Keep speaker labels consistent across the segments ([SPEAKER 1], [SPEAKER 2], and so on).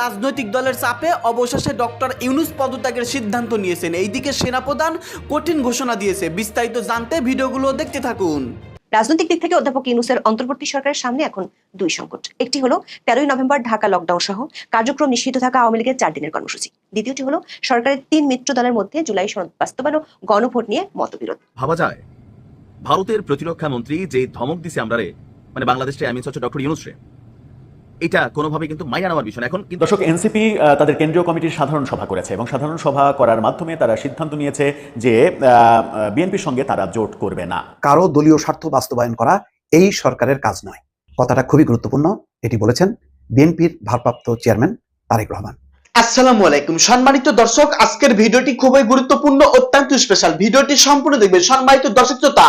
[SPEAKER 1] রাজনৈতিক দলের চাপে অবশেষে ডক্টর ইউনুস পদত্যাগের সিদ্ধান্ত নিয়েছেন। এইদিকে সেনাপ্রধান কঠিন ঘোষণা দিয়েছে। বিস্তারিত জানতে ভিডিওগুলো দেখতে থাকুন।
[SPEAKER 2] রাজনৈতিক দিক থেকে অধ্যাপক ইউনুসের অন্তর্বর্তী সরকারের সামনে এখন দুই সংকট। একটি হলো তেরোই নভেম্বর ঢাকা লকডাউন সহ কার্যক্রম নিষিদ্ধ থাকা আওয়ামী লীগের চার দিনের কর্মসূচি। দ্বিতীয়টি হলো সরকারের তিন মিত্র দলের মধ্যে জুলাই সনদ বাস্তবায়ন ও গণভোট নিয়ে মতবিরোধ।
[SPEAKER 3] ভাবা যায় ভারতের প্রতিরক্ষা মন্ত্রী যে ধমক দিছে আমরা রে মানে বাংলাদেশে আমি হচ্ছে ডক্টর ইউনুস রে এটা কোনোভাবে কিন্তু মাইয়া নেওয়ার বিষয় এখন কিন্তু
[SPEAKER 4] দর্শক এনসিপি তাদের কেন্দ্রীয় কমিটির সাধারণ সভা করেছে এবং সাধারণ সভা করার মাধ্যমে তারা সিদ্ধান্ত নিয়েছে যে বিএনপির সঙ্গে তারা জোট করবে না।
[SPEAKER 5] কারও দলীয় স্বার্থ বাস্তবায়ন করা এই সরকারের কাজ নয়। কথাটা খুবই গুরুত্বপূর্ণ এটি বলেছেন বিএনপির ভারপ্রাপ্ত চেয়ারম্যান তারেক রহমান।
[SPEAKER 6] আসসালামু আলাইকুম। সম্মানিত দর্শক, আজকের ভিডিওটি খুবই গুরুত্বপূর্ণ, অত্যন্ত স্পেশাল ভিডিওটি সম্পূর্ণ দেখবেন সম্মানিত দর্শক শ্রোতা,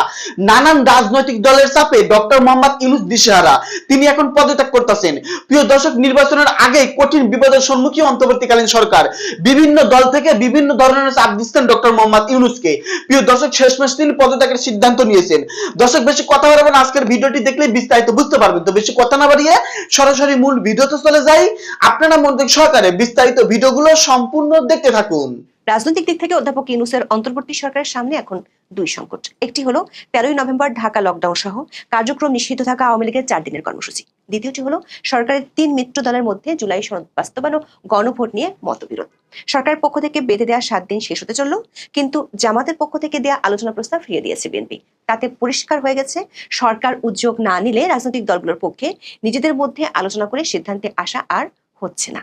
[SPEAKER 6] নানান রাজনৈতিক দলের চাপে ডক্টর মোহাম্মদ ইউনুস দিশেহারা, তিনি এখন পদত্যাগ করতেছেন। প্রিয় দর্শক, নির্বাচনের আগে কঠিন বিপদের সম্মুখীন অন্তর্বর্তীকালীন সরকার, বিভিন্ন দল থেকে বিভিন্ন ধরনের চাপ দিচ্ছেন ডক্টর মোহাম্মদ ইউনুসকে। প্রিয় দর্শক, শেষমেশ তিনি পদত্যাগের সিদ্ধান্ত নিয়েছেন। দর্শক, বেশি কথা বাড়াবেন আজকের ভিডিওটি দেখলে বিস্তারিত বুঝতে পারবেন। তো বেশি কথা না বাড়িয়ে সরাসরি মূল ভিডিওতে চলে যাই। আপনারা মনোযোগ সহকারে বিস্তারিত ভিডিওগুলো সম্পূর্ণ দেখতে থাকুন।
[SPEAKER 2] রাজনৈতিক দিক থেকে অধ্যাপক ইউনুসের অন্তর্বর্তী সরকারের সামনে এখন দুই সংকট। একটি হলো তেরোই নভেম্বর ঢাকা লকডাউন সহ কার্যক্রম নিষিদ্ধ থাকা আওয়ামী লীগের চার দিনের কর্মসূচি। দ্বিতীয়টি হলো সরকারের তিন মিত্র দলের মধ্যে জুলাই সনদ বাস্তবায়ন ও গণভোট নিয়ে মতবিরোধ। সরকারের পক্ষ থেকে বেঁধে দেওয়া সাত দিন শেষ হতে চলল, কিন্তু জামাতের পক্ষ থেকে দেওয়া আলোচনা প্রস্তাব ফিরিয়ে দিয়েছে বিএনপি। তাতে পরিষ্কার হয়ে গেছে, সরকার উদ্যোগ না নিলে রাজনৈতিক দলগুলোর পক্ষে নিজেদের মধ্যে আলোচনা করে সিদ্ধান্তে আসা আর হচ্ছে না।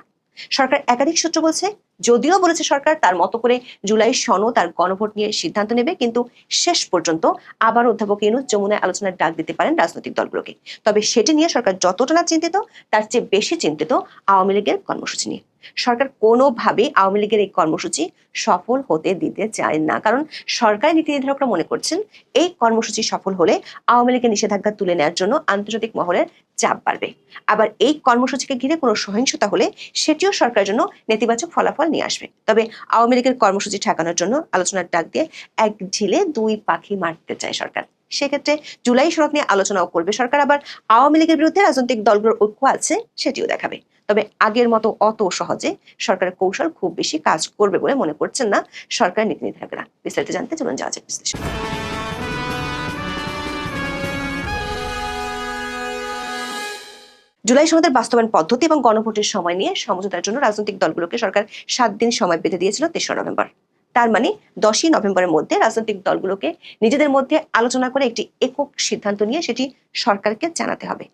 [SPEAKER 2] সরকার একাধিক সূত্র বলছে, যদিও বলেছে সরকার তার মতো করে জুলাই সনদ তার গণভোট নিয়ে সিদ্ধান্ত নেবে, কিন্তু শেষ পর্যন্ত আবার অধ্যাপক ইউনুস যমুনায় আলোচনার ডাক দিতে পারেন রাজনৈতিক দলগুলোকে। তবে সেটি নিয়ে সরকার যতটা না চিন্তিত, তার চেয়ে বেশি চিন্তিত আওয়ামী লীগের কর্মসূচি নিয়ে। সরকার কোনোভাবে আওয়ামী লীগের এই কর্মসূচি সফল হতে দিতে চায় না। কারণ সরকারি নীতি নির্ধারকরা মনে করছেন, এই কর্মসূচি সফল হলে আওয়ামী লীগের নিষেধাজ্ঞা তুলে নেওয়ার জন্য আন্তর্জাতিক মহলের চাপ বাড়বে। আবার এই কর্মসূচিকে ঘিরে কোনো সহিংসতা হলে সেটিও সরকারের জন্য নেতিবাচক ফলাফল নিয়ে আসবে। তবে আওয়ামী লীগের কর্মসূচি ঠেকানোর জন্য আলোচনার ডাক দিয়ে এক ঢিলে দুই পাখি মারতে চায় সরকার। সেক্ষেত্রে জুলাই সনদ নিয়ে আলোচনাও করবে সরকার। আবার আওয়ামী লীগের বিরুদ্ধে রাজনৈতিক দলগুলোর ঐক্য আছে, সেটিও দেখাবে। তবে আগের মতো অত সহজে সরকারের কৌশল খুব বেশি কাজ করবে বলে মনে করছেন না সরকারের নীতি নির্ধারকরা। বিস্তারিত জানতে চলুন যাওয়া যাক বিশ্লেষণ। জুলাই সনদের বাস্তবায়ন পদ্ধতি এবং গণভোটের সময় নিয়ে সমঝোতার জন্য রাজনৈতিক দলগুলোকে সরকার সাত দিন সময় বেঁধে দিয়েছিল তেসরা নভেম্বর। তার মানে দশই নভেম্বরের মধ্যে রাজনৈতিক দলগুলোকে নিজেদের মধ্যে আলোচনা করে একটি একক সিদ্ধান্ত নিয়ে সেটি সরকারকে জানাতে হবে।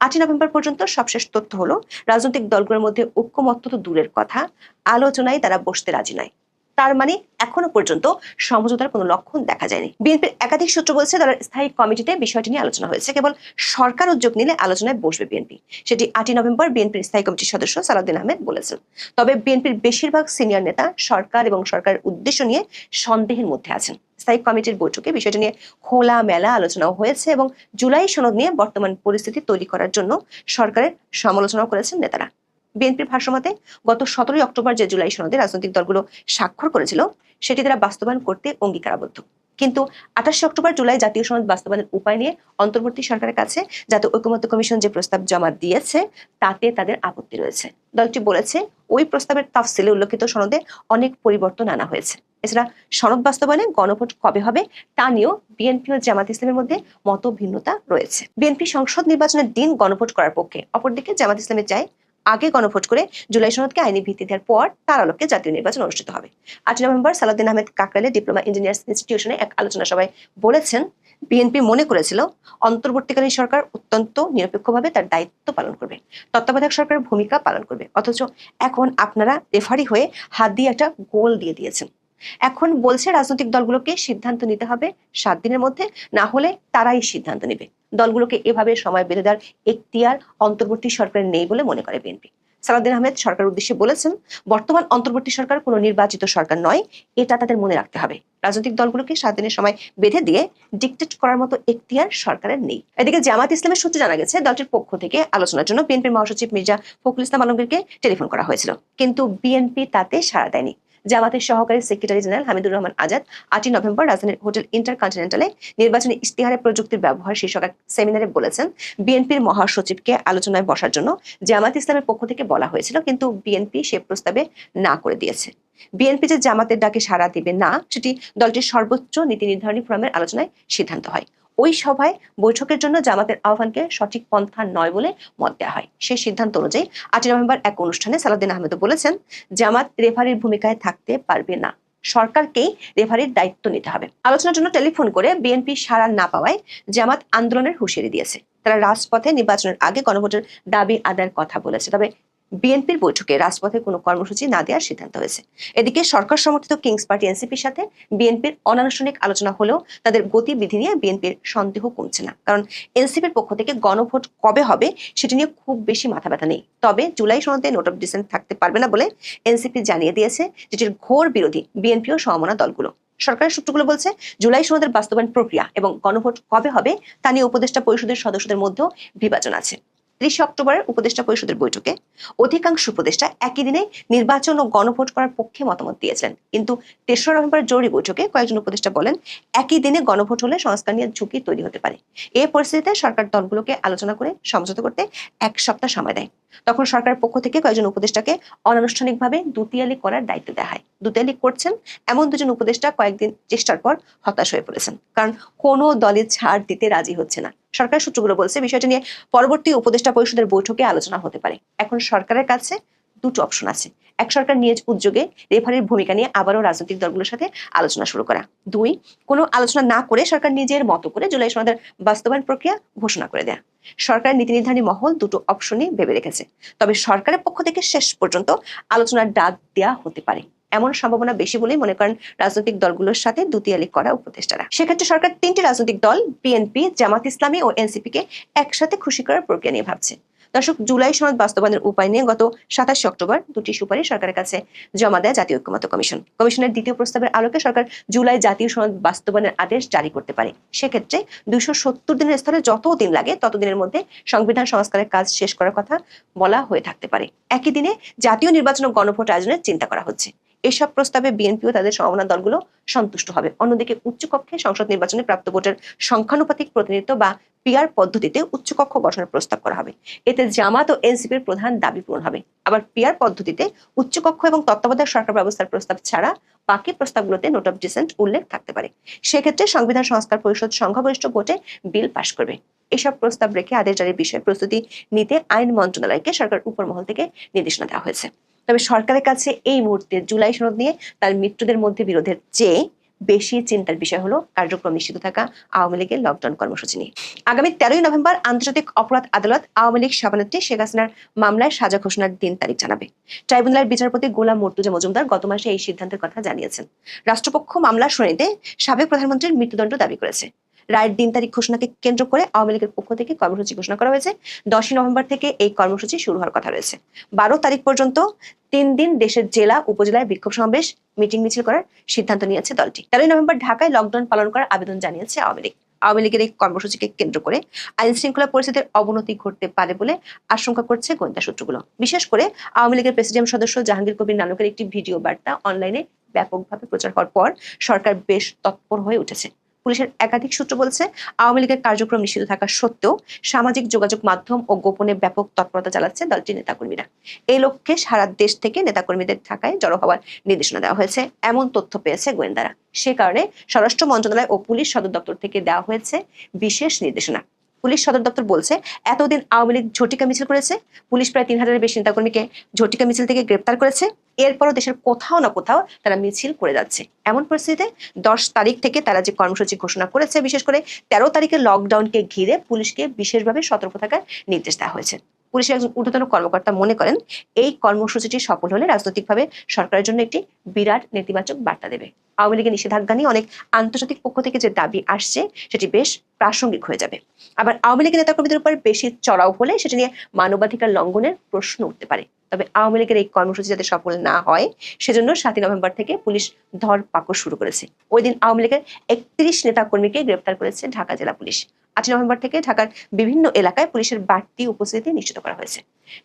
[SPEAKER 2] আটই নভেম্বর পর্যন্ত সবশেষ তথ্য হলো, রাজনৈতিক দলগুলোর মধ্যে ঐক্যমত্য তো দূরের কথা, আলোচনায় তারা বসতে রাজি নয়। তার মানে এখনও পর্যন্ত সমঝোতার কোনো লক্ষণ দেখা যায়নি। বিএনপির একাধিক সূত্র বলছে দলের স্থায়ী কমিটিতে বিষয়টি নিয়ে আলোচনা হয়েছে। কেবল সরকার উদ্যোগ নিলে আলোচনায় বসবে বিএনপি। সেটি আটই নভেম্বর বিএনপির স্থায়ী কমিটির সদস্য সালাউদ্দিন আহমেদ বলেছেন। তবে বিএনপির বেশিরভাগ সিনিয়র নেতা সরকার এবং সরকারের উদ্দেশ্য নিয়ে সন্দেহের মধ্যে আছেন। স্থায়ী কমিটির বৈঠকে বিষয়টি নিয়ে খোলা মেলা আলোচনাও হয়েছে এবং জুলাই সনদ নিয়ে বর্তমান পরিস্থিতি তৈরি করার জন্য সরকারের সমালোচনাও করেছেন নেতারা। বিএনপির ভাষ্যমতে গত সতেরোই অক্টোবর যে জুলাই সনদে রাজনৈতিক দলগুলো স্বাক্ষর করেছিল, সেটি তারা বাস্তবায়ন করতে অঙ্গীকারাবদ্ধ। কিন্তু আঠাশে অক্টোবর জুলাই জাতীয় সনদ বাস্তবায়নের উপায় নিয়ে অন্তর্বর্তী সরকারের কাছে জাতীয় ঐক্যমত্য কমিশন যে প্রস্তাব জমা দিয়েছে, তাতে তাদের আপত্তি রয়েছে। দলটি বলেছে, ওই প্রস্তাবের তাফসিলে উল্লেখিত সনদে অনেক পরিবর্তন আনা হয়েছে। এছাড়া সনদ বাস্তবায়নে গণভোট কবে হবে, তা নিয়েও বিএনপি ও জামাত ইসলামের মধ্যে মত ভিন্নতা রয়েছে। বিএনপি সংসদ নির্বাচনের দিন গণভোট করার পক্ষে অপরদিকে জামাত ইসলামে চায় আগে গণভোট করে জুলাই সনদকে আইনি ভিত্তি দেওয়ার পর তার আলোকে জাতীয় নির্বাচন অনুষ্ঠিত হবে। আট নভেম্বর সালাউদ্দিন আহমেদ কাকরালে ডিপ্লোমা ইঞ্জিনিয়ার্স ইনস্টিটিউশনে এক আলোচনা সভায় বলেছেন, বিএনপি মনে করেছিল অন্তর্বর্তীকালীন সরকার অত্যন্ত নিরপেক্ষভাবে তার দায়িত্ব পালন করবে, তত্ত্বাবধায়ক সরকারের ভূমিকা পালন করবে, অথচ এখন আপনারা রেফারি হয়ে হাত দিয়ে একটা গোল দিয়ে দিয়েছেন। এখন বলছে রাজনৈতিক দলগুলোকে সিদ্ধান্ত নিতে হবে সাত দিনের মধ্যে, না হলে তারাই সিদ্ধান্ত নেবে। দলগুলোকে এভাবে সময় বেঁধে দেওয়ার এখতিয়ার অন্তর্বর্তী সরকারের নেই বলে মনে করে বিএনপি। সালাউদ্দিন আহমেদ সরকার উদ্দেশ্যে বলেছেন, বর্তমান অন্তর্বর্তী সরকার কোনো নির্বাচিত সরকার নয়, এটা তাদের মনে রাখতে হবে। রাজনৈতিক দলগুলোকে সাত দিনের সময় বেঁধে দিয়ে ডিকটেট করার মতো এখতিয়ার সরকারের নেই। এদিকে জামাত ইসলামের সূত্রে জানা গেছে, দলটির পক্ষ থেকে আলোচনার জন্য বিএনপির মহাসচিব মির্জা ফখরুল ইসলাম আলমগীরকে টেলিফোন করা হয়েছিল। কিন্তু বিএনপি তাতে সাড়া দেয়নি। জামাতের সহকারী সেক্রেটারি জেনারেল হামিদুর রহমান আজাদ আটই নভেম্বর রাজধানীর হোটেল ইন্টার ইন্টারকন্টিনেন্টালে নির্বাচনী ইশতেহারে প্রযুক্তির ব্যবহার শীর্ষক এক সেমিনারে বলেছেন, বিএনপির মহাসচিবকে আলোচনায় বসার জন্য জামাত ইসলামের পক্ষ থেকে বলা হয়েছিল, কিন্তু বিএনপি সে প্রস্তাবে না করে দিয়েছে। বিএনপি যে জামাতের ডাকে সাড়া দিবে না, সেটি দলটির সর্বোচ্চ নীতি নির্ধারণী ফোরামের আলোচনায় সিদ্ধান্ত হয়। ওই সভায় বৈঠকের জন্য জামাতের আহ্বানকে সঠিক পন্থা নয় বলে মত দেওয়া হয়। সেই সিদ্ধান্ত অনুযায়ী আটই নভেম্বর এক অনুষ্ঠানে সালাদিন আহমেদ বলেছেন, জামাত রেফারির ভূমিকায় থাকতে পারবে না। সরকারকেই রেফারির দায়িত্ব নিতে হবে। আলোচনার জন্য টেলিফোন করে বিএনপি সাড়া না পাওয়ায় জামাত আন্দোলনের হুঁশিয়ারি দিয়েছে। তারা রাজপথে নির্বাচনের আগে গণভোটের দাবি আদায়ের কথা বলেছে। তবে বিএনপির বৈঠকে রাজপথে কোনো কর্মসূচি না দেওয়ার সিদ্ধান্ত হয়েছে। এদিকে সরকার সমর্থিত কিংস পার্টি এনসিপির সাথে বিএনপির অনানুষ্ঠানিক আলোচনা হলেও তাদের গতিবিধি নিয়ে বিএনপির সন্দেহ কমছে না। কারণ এনসিপির পক্ষ থেকে গণভোট কবে হবে সেটি নিয়ে খুব বেশি মাথা ব্যথা নেই। তবে জুলাই সনদে নোট অফ ডিসেন্ট থাকতে পারবে না বলে এনসিপি জানিয়ে দিয়েছে যেটির ঘোর বিরোধী বিএনপি ও সমমনা দলগুলো। সরকারের সূত্রগুলো বলছে, জুলাই সনদের বাস্তবায়ন প্রক্রিয়া এবং গণভোট কবে হবে তা নিয়ে উপদেষ্টা পরিষদের সদস্যদের মধ্যেও বিভাজন আছে। ত্রিশে অক্টোবরের উপদেষ্টা পরিষদের বৈঠকে অধিকাংশ উপদেষ্টা একই দিনে নির্বাচন ও গণভোট করার পক্ষে মতামত দিয়েছিলেন। কিন্তু তেসরা নভেম্বরের জরুরি বৈঠকে কয়েকজন উপদেষ্টা বলেন, একই দিনে গণভোট হলে সংস্কার নিয়ে ঝুঁকি তৈরি হতে পারে। এই পরিস্থিতিতে সরকার দলগুলোকে আলোচনা করে সমঝোতা করতে এক সপ্তাহ সময় দেয়। তখন সরকারের পক্ষ থেকে কয়েকজন উপদেষ্টাকে অনানুষ্ঠানিকভাবে দুতিয়ালি করার দায়িত্ব দেওয়া হয়। দুতিয়ালি করছেন এমন দুজন উপদেষ্টা কয়েকদিন চেষ্টার পর হতাশ হয়ে পড়েছেন। কারণ কোনো দলের ছাড় দিতে রাজি হচ্ছে না। সরকার সূত্রগুলো বলছে, বিষয়টি নিয়ে পরবর্তী উপদেষ্টা পরিষদের বৈঠকে আলোচনা হতে পারে। এখন সরকারের কাছে দুটো অপশন আছে। এক, সরকার নিজ উদ্যোগে রেফারির ভূমিকা নিয়ে আবারও রাজনৈতিক দলগুলোর সাথে আলোচনা শুরু করা। দুই, কোনো আলোচনা না করে সরকার নিজের মতো করে জুলাই সনদের বাস্তবায়ন প্রক্রিয়া ঘোষণা করে দেয়া। সরকারের নীতি নির্ধারণী মহল দুটো অপশনই ভেবে রেখেছে। তবে সরকারের পক্ষ থেকে শেষ পর্যন্ত আলোচনার ডাক দেয়া হতে পারে। এমন সম্ভাবনা বেশি বলেই মনে করেন রাজনৈতিক দলগুলোর সাথে দুতিয়ালি করা উপদেষ্টারা। সেক্ষেত্রে সরকার তিনটি রাজনৈতিক দল বিএনপি জামাত ইসলামী ও এনসিপি কে একসাথে খুশি করার প্রক্রিয়া নিয়ে ভাবছে। দর্শক, জুলাই সনদ বাস্তবায়নের উপায় নিয়ে গত সাতাশে অক্টোবর দুটি সুপারিশ সরকারের কাছে জমা দেয় জাতীয় ঐক্যমত্য কমিশন। কমিশনের দ্বিতীয় প্রস্তাবের আলোকে সরকার জুলাই জাতীয় সনদ বাস্তবায়নের আদেশ জারি করতে পারে। সেক্ষেত্রে দুইশো সত্তর দিনের স্থলে যত দিন লাগে ততদিনের মধ্যে সংবিধান সংস্কারের কাজ শেষ করার কথা বলা হয়ে থাকতে পারে। একই দিনে জাতীয় নির্বাচন ও গণভোট আয়োজনের চিন্তা করা হচ্ছে। এসব প্রস্তাবে বিএনপি ও তাদের সমমনা দলগুলো সন্তুষ্ট হবে। অন্যদিকে উচ্চকক্ষে সংসদ নির্বাচনে প্রাপ্ত ভোটের সংখ্যানুপাতিক প্রতিনিধিত্ব বা পিআর পদ্ধতিতে উচ্চকক্ষ গঠনের প্রস্তাব করা হবে। এতে জামাত ও এনসিপির প্রধান দাবি পূরণ হবে। আবার পিআর পদ্ধতিতে উচ্চকক্ষ এবং তত্ত্বাবধায়ক সরকার ব্যবস্থার প্রস্তাব ছাড়া বাকি প্রস্তাবগুলোতে নোট অফ ডিসেন্ট উল্লেখ থাকতে পারে। সেক্ষেত্রে সংবিধান সংস্কার পরিষদ সংখ্যাগরিষ্ঠ ভোটে বিল পাশ করবে। এসব প্রস্তাব রেখে আদেশ জারির বিষয়ে প্রস্তুতি নিতে আইন মন্ত্রণালয়কে সরকার উপর মহল থেকে নির্দেশনা দেওয়া হয়েছে। তবে সরকারের কাছে এই মুহূর্তে জুলাই সনদ নিয়ে তার মৃত্যুদের মধ্যে বিরোধের চেয়ে বেশি চিন্তার বিষয় হলো কার্যক্রম নিষিদ্ধ থাকা আওয়ামী লীগের লকডাউন কর্মসূচি নিয়ে। আগামী তেরোই নভেম্বর আন্তর্জাতিক অপরাধ আদালত আওয়ামী লীগ সভানেত্রী শেখ হাসিনার মামলায় সাজা ঘোষণার দিন তারিখ জানাবে। ট্রাইব্যুনালের বিচারপতি গোলাম মর্তুজা মজুমদার গত মাসে এই সিদ্ধান্তের কথা জানিয়েছেন। রাষ্ট্রপক্ষ মামলার শুনানিতে সাবেক প্রধানমন্ত্রীর মৃত্যুদণ্ড দাবি করেছে। রায়ের দিন তারিখ ঘোষণাকে কেন্দ্র করে আওয়ামী লীগের পক্ষ থেকে কর্মসূচি ঘোষণা করা হয়েছে। দশই নভেম্বর থেকে এই কর্মসূচি শুরু হওয়ার কথা রয়েছে। বারো তারিখ পর্যন্ত তিন দিন দেশের জেলা, উপজেলায় বিক্ষোভ সমাবেশ, মিটিং মিছিল করার সিদ্ধান্ত নিয়েছে দলটি। তেরোই নভেম্বর ঢাকায় লকডাউন পালন করার আবেদন জানিয়েছে আওয়ামী লীগ। আওয়ামী লীগের এই কর্মসূচিকে কেন্দ্র করে আইন শৃঙ্খলা পরিস্থিতির অবনতি ঘটতে পারে বলে আশঙ্কা করছে গোয়েন্দা সূত্রগুলো। বিশেষ করে আওয়ামী লীগের প্রেসিডিয়াম সদস্য জাহাঙ্গীর কবির নানকের একটি ভিডিও বার্তা অনলাইনে ব্যাপকভাবে প্রচার হওয়ার পর সরকার বেশ তৎপর হয়ে উঠেছে। পুলিশের একাধিক সূত্র বলছে, আওয়ামী লীগের কার্যক্রম নিষিদ্ধ থাকা সত্ত্বেও সামাজিক যোগাযোগ মাধ্যম ও গোপনে ব্যাপক তৎপরতা চালাচ্ছে দলটির নেতাকর্মীরা। এই লক্ষ্যে সারা দেশ থেকে নেতাকর্মীদের থাকায় জড়ো হওয়ার নির্দেশনা দেওয়া হয়েছে। এমন তথ্য পেয়েছে গোয়েন্দারা। সে কারণে স্বরাষ্ট্র মন্ত্রণালয় ও পুলিশ সদর দপ্তর থেকে দেওয়া হয়েছে বিশেষ নির্দেশনা। পুলিশ সদর দপ্তর বলছে, এতদিন আওয়ামী লীগ ঝটিকা মিছিল করেছে। পুলিশ প্রায় তিন হাজারের বেশি নেতাকর্মীকে ঝটিকা মিছিল থেকে গ্রেপ্তার করেছে। এরপরও দেশের কোথাও না কোথাও তারা মিছিল করে যাচ্ছে। এমন পরিস্থিতিতে দশ তারিখ থেকে তারা যে কর্মসূচি ঘোষণা করেছে, বিশেষ করে তেরো তারিখে লকডাউনকে ঘিরে পুলিশকে বিশেষভাবে সতর্ক থাকার নির্দেশ দেওয়া হয়েছে। পুলিশের একজন ঊর্ধ্বতন কর্মকর্তা মনে করেন, এই কর্মসূচিটি সফল হলে রাজনৈতিকভাবে সরকারের জন্য একটি বিরাট নেতিবাচক বার্তা দেবে। আওয়ামী লীগের নিষেধাজ্ঞা নিয়ে অনেক আন্তর্জাতিক পক্ষ থেকে যে দাবি আসছে, সেটি বেশ প্রাসঙ্গিক হয়ে যাবে। আবার আওয়ামী লীগের নেতাকর্মীদের উপর বেশি চড়াও হলে সেটি নিয়ে মানবাধিকার লঙ্ঘনের প্রশ্ন উঠতে পারে। তবে আওয়ামী লীগের এই কর্মসূচি যাতে সফল না হয়, সেজন্য সাতই নভেম্বর থেকে পুলিশ ধরপাকড় শুরু করেছে। ওই দিন আওয়ামী লীগের একত্রিশ নেতা কর্মীকে গ্রেপ্তার করেছে ঢাকা জেলা পুলিশ। আটই নভেম্বর থেকে ঢাকার বিভিন্ন এলাকায় পুলিশের বাড়তি উপস্থিতি নিশ্চিত করা হয়েছে।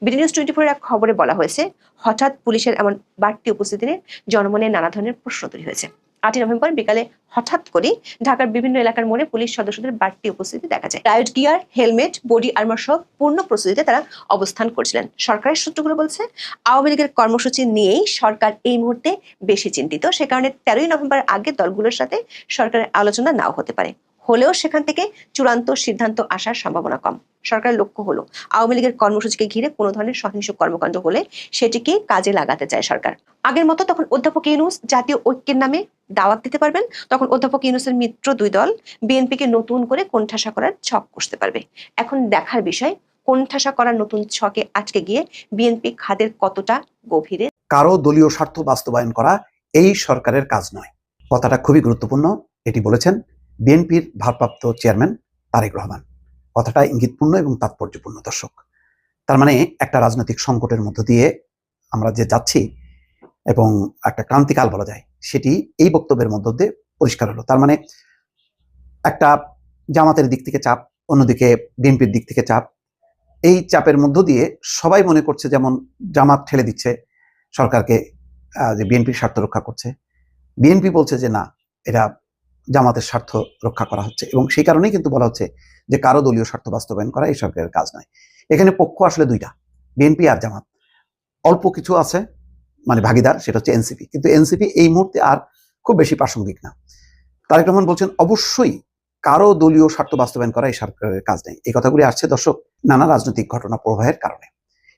[SPEAKER 2] বিডি নিউজ টোয়েন্টি ফোরের এক খবরে বলা হয়েছে, হঠাৎ পুলিশের এমন বাড়তি উপস্থিতি নিয়ে জনমনে নানা ধরনের প্রশ্ন তৈরি হয়েছে। আটই নভেম্বর বিকালে হঠাৎ করে ঢাকার বিভিন্ন এলাকার মোড়ে পুলিশ সদস্যদের বাড়তি উপস্থিতি দেখা যায়। Riot gear, helmet, body armour সহ পূর্ণ প্রস্তুতিতে তারা অবস্থান করছিলেন। সরকারের সূত্রগুলো বলছে, আওয়ামী লীগের কর্মসূচি নিয়েই সরকার এই মুহূর্তে বেশি চিন্তিত। সে কারণে তেরোই নভেম্বর আগে দলগুলোর সাথে সরকারের আলোচনা নাও হতে পারে। হলেও সেখান থেকে চূড়ান্ত সিদ্ধান্ত আসার সম্ভাবনা কম। সরকারের লক্ষ্য হলো, আওয়ামী লীগের কর্মসূচিকে ঘিরে কোনো ধরনের সহিংস কর্মকাণ্ড হলে সেটিকে কাজে লাগাতে চায় সরকার। আগের মতো তখন অধ্যাপক ইউনুস জাতীয় ঐক্যের নামে দাওয়াত দিতে পারবেন। তখন অধ্যাপক ইউনুসের মিত্র দুই দল বিএনপিকে নতুন করে কোণঠাসা করার ছক কষতে পারবে। এখন দেখার বিষয়, কোণঠাসা করার নতুন ছকে আজকে গিয়ে বিএনপি খাদের কতটা গভীরে?
[SPEAKER 5] কারও দলীয় স্বার্থ বাস্তবায়ন করা এই সরকারের কাজ নয়। কথাটা খুবই গুরুত্বপূর্ণ, এটি বলেছেন বিএনপির ভারপ্রাপ্ত চেয়ারম্যান তারেক রহমান। কথাটা ইঙ্গিতপূর্ণ এবং তাৎপর্যপূর্ণ, দর্শক। তার মানে একটা রাজনৈতিক সংকটের মধ্য দিয়ে আমরা যে যাচ্ছি এবং একটা ক্রান্তিকাল বলা যায়, সেটি এই বক্তব্যের মধ্য দিয়ে পরিষ্কার হলো। তার মানে একটা জামাতের দিক থেকে চাপ, অন্যদিকে বিএনপির দিক থেকে চাপ, এই চাপের মধ্য দিয়ে সবাই মনে করছে যেমন জামাত ঠেলে দিচ্ছে, সরকারকে যে বিএনপির স্বার্থ রক্ষা করছে। বিএনপি বলছে যে না এটা জামাতের স্বার্থ রক্ষা করা হচ্ছে এবং সেই কারণেই কিন্তু বলা হচ্ছে যে কারও দলীয় স্বার্থ বাস্তবায়ন করা এই সরকারের কাজ নয়। এখানে পক্ষ আসলে দুইটা, বিএনপি আর জামাত। অল্প কিছু আছে মানে ভাগিদার, সেটা হচ্ছে এনসিপি। কিন্তু এনসিপি এই মুহূর্তে আর খুব বেশি প্রাসঙ্গিক না। তারেক রহমান বলছেন, অবশ্যই কারও দলীয় স্বার্থ বাস্তবায়ন করা এই সরকারের কাজ নেই। এই কথাগুলি আসছে, দর্শক, নানা রাজনৈতিক ঘটনা প্রবাহের কারণে।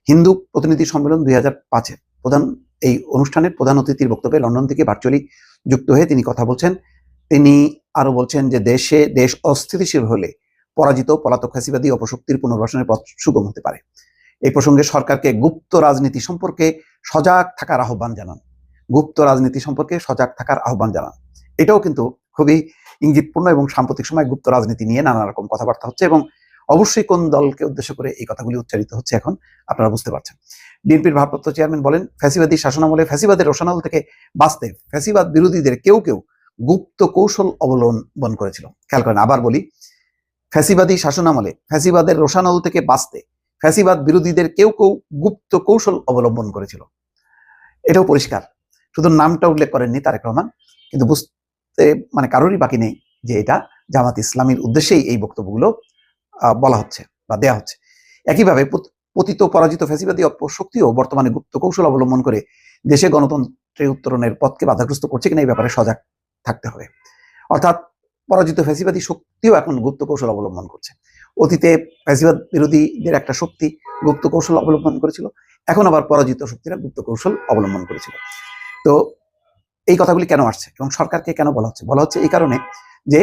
[SPEAKER 5] হিন্দু প্রতিনিধি সম্মেলন দুই হাজার পাঁচের প্রধান, এই অনুষ্ঠানের প্রধান অতিথির বক্তব্যে লন্ডন থেকে ভার্চুয়ালি যুক্ত হয়ে তিনি কথা বলছেন। তিনি আরও বলছেন যে, দেশে দেশ অস্থিতিশীল হলে পরাজিত পলাতক ফ্যাসিবাদী অপশক্তির পুনর্বাসনের পথ সুগম হতে পারে। এই প্রসঙ্গে সরকারকে গুপ্ত রাজনীতি সম্পর্কে সজাগ থাকার আহ্বান জানান। গুপ্ত রাজনীতি সম্পর্কে সজাগ থাকার আহ্বান জানান। এটাও কিন্তু খুবই ইঙ্গিতপূর্ণ এবং সাম্প্রতিক সময় গুপ্ত রাজনীতি নিয়ে নানা রকম কথাবার্তা হচ্ছে এবং অবশ্যই কোন দলকে উদ্দেশ্য করে এই কথাগুলি উচ্চারিত হচ্ছে এখন আপনারা বুঝতে পারছেন। বিএনপির ভারপ্রাপ্ত চেয়ারম্যান বলেন, ফ্যাসিবাদী শাসনামলে ফ্যাসিবাদের রোশনাল থেকে বাঁচতে ফ্যাসিবাদ বিরোধীদের কেউ কেউ গুপ্ত কৌশল অবলম্বন করেছিল। খেয়াল করেন, আবার বলি, ফ্যাসিবাদী শাসনামলে ফ্যাসিবাদের রোশানল থেকে বাঁচতে ফ্যাসিবাদ বিরোধীদের কেউ কেউ গুপ্ত কৌশল অবলম্বন করেছিল। এটাও পরিষ্কার। শুধু নামটা উল্লেখ করেননি তারেক রহমান, কিন্তু বুঝতে মানে কারোরই বাকি নেই যে এটা জামাত ইসলামীর উদ্দেশ্যেই এই বক্তব্যগুলো বলা হচ্ছে বা দেয়া হচ্ছে। একইভাবে পতিত পরাজিত ফ্যাসিবাদী শক্তিও বর্তমানে গুপ্ত কৌশল অবলম্বন করে দেশে গণতন্ত্রের উত্তরণের পথকে বাধাগ্রস্ত করছে কিনা এই ব্যাপারে সজাগ থাকতে হবে। অর্থাৎ পরাজিত ফ্যাসিবাদী শক্তিও এখন গুপ্ত কৌশল অবলম্বন করছে। অতীতে ফ্যাসিবাদ বিরোধীদের একটা শক্তি গুপ্ত কৌশল অবলম্বন করেছিল। এখন আবার পরাজিত শক্তিরা গুপ্ত কৌশল অবলম্বন করেছিল। তো এই কথাগুলি কেন আসছে এবং সরকারকে কেন বলা হচ্ছে? বলা হচ্ছে এই কারণে যে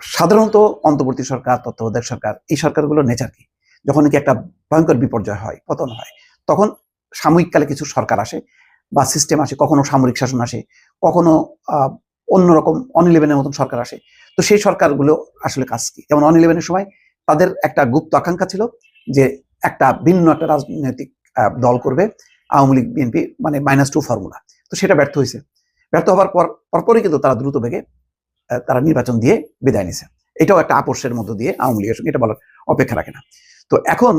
[SPEAKER 5] সাধারণত অন্তর্বর্তী সরকার, তত্ত্বাবধায়ক সরকার, এই সরকারগুলোর নেচার কি? যখন কি একটা ভয়ঙ্কর বিপর্যয় হয়, পতন হয়, তখন সাময়িককালে কিছু সরকার আসে বা সিস্টেম আসে, কখনো সামরিক শাসন আসে, কখনো অন্যরকম অন ইলেভেনের মতন সরকার আসে। তো সেই সরকারগুলো আসলে কাজ কি? যেমন অন ইলেভেনের সময় তাদের একটা গুপ্ত আকাঙ্ক্ষা ছিল যে একটা ভিন্ন একটা রাজনৈতিক দল করবে আওয়ামী লীগ, বিএনপি মানে মাইনাস টু ফর্মুলা তো সেটা ব্যর্থ হয়েছে। ব্যর্থ হওয়ার পর, পরপরই কিন্তু তারা দ্রুত বেগে তারা নির্বাচন দিয়ে বিদায় নিছে এটাও একটা আপোষের মধ্য দিয়ে আওয়ামী লীগের সঙ্গে এটা বলার অপেক্ষা রাখে না। তো এখন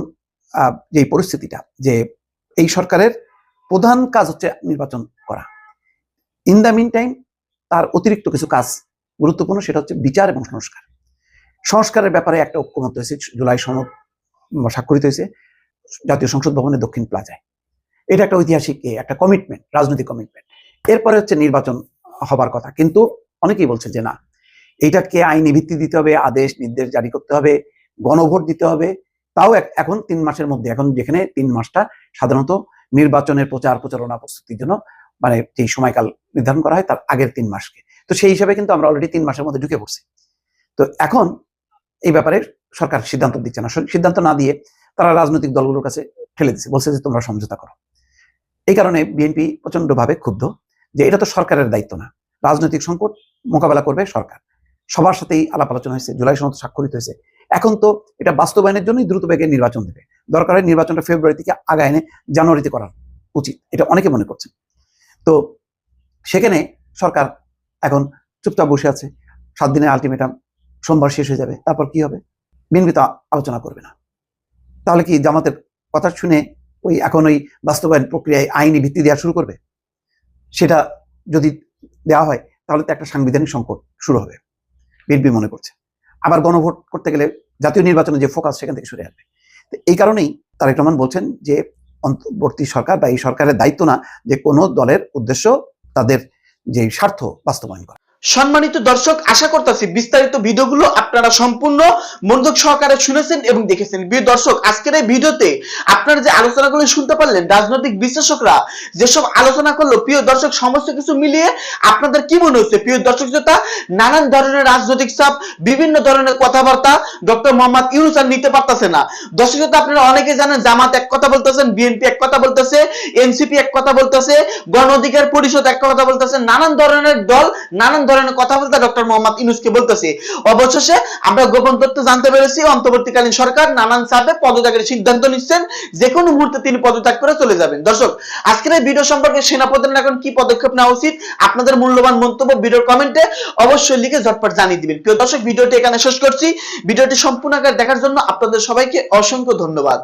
[SPEAKER 5] যে পরিস্থিতিটা, যে এই সরকারের প্রধান কাজ হচ্ছে নির্বাচন করা। ইন দ্য মিন টাইম তার অতিরিক্ত কিছু কাজ গুরুত্বপূর্ণ, সেটা হচ্ছে বিচার এবং সংস্কার। সংস্কারের ব্যাপারে একটা ঐক্যমত হয়েছে, জুলাই সনদ স্বাক্ষরিত হয়েছে, জাতীয় সংসদ ভবনের দক্ষিণ প্লাজায়। এটা একটা ঐতিহাসিক একটা কমিটমেন্ট রাজনৈতিক কমিটমেন্ট এরপরে হচ্ছে নির্বাচন হবার কথা। কিন্তু অনেকেই বলছে যে না এইটাকে আইনি ভিত্তি দিতে হবে, আদেশ, নির্দেশ জারি করতে হবে, গণভোট দিতে হবে। তাও এখন তিন মাসের মধ্যে, এখন যেখানে তিন মাসটা সাধারণত নির্বাচনের প্রচার, প্রচারণা প্রস্তুতির জন্য মানে যে সময়কাল নির্ধারণ করা হয়, তার আগের তিন মাসকে। তো সেই হিসাবে কিন্তু আমরা অলরেডি তিন মাসের মধ্যে ঢুকে পড়ছি। তো এখন এই ব্যাপারে সরকার সিদ্ধান্ত দিচ্ছে না। সিদ্ধান্ত না দিয়ে তারা রাজনৈতিক দলগুলোর কাছে ঠেলে দিচ্ছে বলছে যে তোমরা সমঝোতা করো। এই কারণে বিএনপি প্রচন্ডভাবে ক্ষুব্ধ যে এটা তো সরকারের দায়িত্ব না। রাজনৈতিক সংকট মোকাবেলা করবে সরকার। সবার সাথেই আলাপ আলোচনা হয়েছে, জুলাই সনদ স্বাক্ষরিত হয়েছে। এখন তো এটা বাস্তবায়নের জন্যই দ্রুত বেগে নির্বাচন দেবে। দরকার হয় নির্বাচনটা ফেব্রুয়ারি থেকে আগায় এনে জানুয়ারিতে করা উচিত। এটা অনেকে মনে করছেন। তো সেখানে সরকার এখন চুপচাপ বসে আছে। সাত দিনের আলটিমেটাম সোমবার শেষ হয়ে যাবে, তারপর কি হবে? বিএনপি তো আলোচনা করবে না। তাহলে কি জামাতের কথা শুনে ওই এখন ওই বাস্তবায়ন প্রক্রিয়ায় আইনি ভিত্তি দেওয়া শুরু করবে? সেটা যদি দেওয়া হয়, তাহলে তো একটা সাংবিধানিক সংকট শুরু হবে, বিএনপি মনে করছে। আবার গণভোট করতে গেলে জাতীয় নির্বাচনে যে ফোকাস সেখান থেকে সরে আসবে। এই কারণেই তারেক রহমান বলছেন যে, অন্তর্বর্তী সরকার বা এই সরকারের দায়িত্ব না যে কোনো দলের উদ্দেশ্য তাদের যে স্বার্থ বাস্তবায়ন করা।
[SPEAKER 6] সম্মানিত দর্শক, আশা করতেছি বিস্তারিত ভিডিওগুলো আপনারা সম্পূর্ণ মনোযোগ সহকারে শুনেছেন এবং দেখেছেন। প্রিয় দর্শক, আজকের এই ভিডিওতে আপনারা যে আলোচনাগুলো শুনতে পারলেন, রাজনৈতিক বিশ্লেষকরা যেসব আলোচনা করল, প্রিয় দর্শক, সমস্ত কিছু মিলিয়ে আপনাদের কি মনে হচ্ছে? প্রিয় দর্শক শ্রোতা, নানান ধরনের রাজনৈতিক চাপ, বিভিন্ন ধরনের কথাবার্তা ডক্টর মোহাম্মদ ইউনুস আর নিতে পারতেছে না। দর্শক শ্রোতা, আপনারা অনেকে জানেন, জামাত এক কথা বলতেছেন বিএনপি এক কথা বলতেছে, এনসিপি এক কথা বলতেছে, গণ অধিকার পরিষদ এক কথা বলতেছে, নানান ধরনের দল, নানান ধরনের কথা বলতে ডক্টর মোহাম্মদ ইউনুসকে বলতেছে। অবশেষে আমরা গোপন তথ্য জানতে পেরেছি, অন্তর্বর্তীকালীন সরকার নানান চাপে পদত্যাগের সিদ্ধান্ত নিচ্ছেন যে কোনো মুহূর্তে তিনি পদত্যাগ করে চলে যাবেন। দর্শক, আজকের এই ভিডিও সম্পর্কে সেনাপ্রধানের এখন কি পদক্ষেপ নেওয়া উচিত, আপনাদের মূল্যবান মন্তব্য ভিডিওর কমেন্টে অবশ্যই লিখে ঝটপট জানিয়ে দিবেন। প্রিয় দর্শক ভিডিওটি এখানে শেষ করছি। ভিডিওটি সম্পূর্ণ আকার দেখার জন্য আপনাদের সবাইকে অসংখ্য ধন্যবাদ।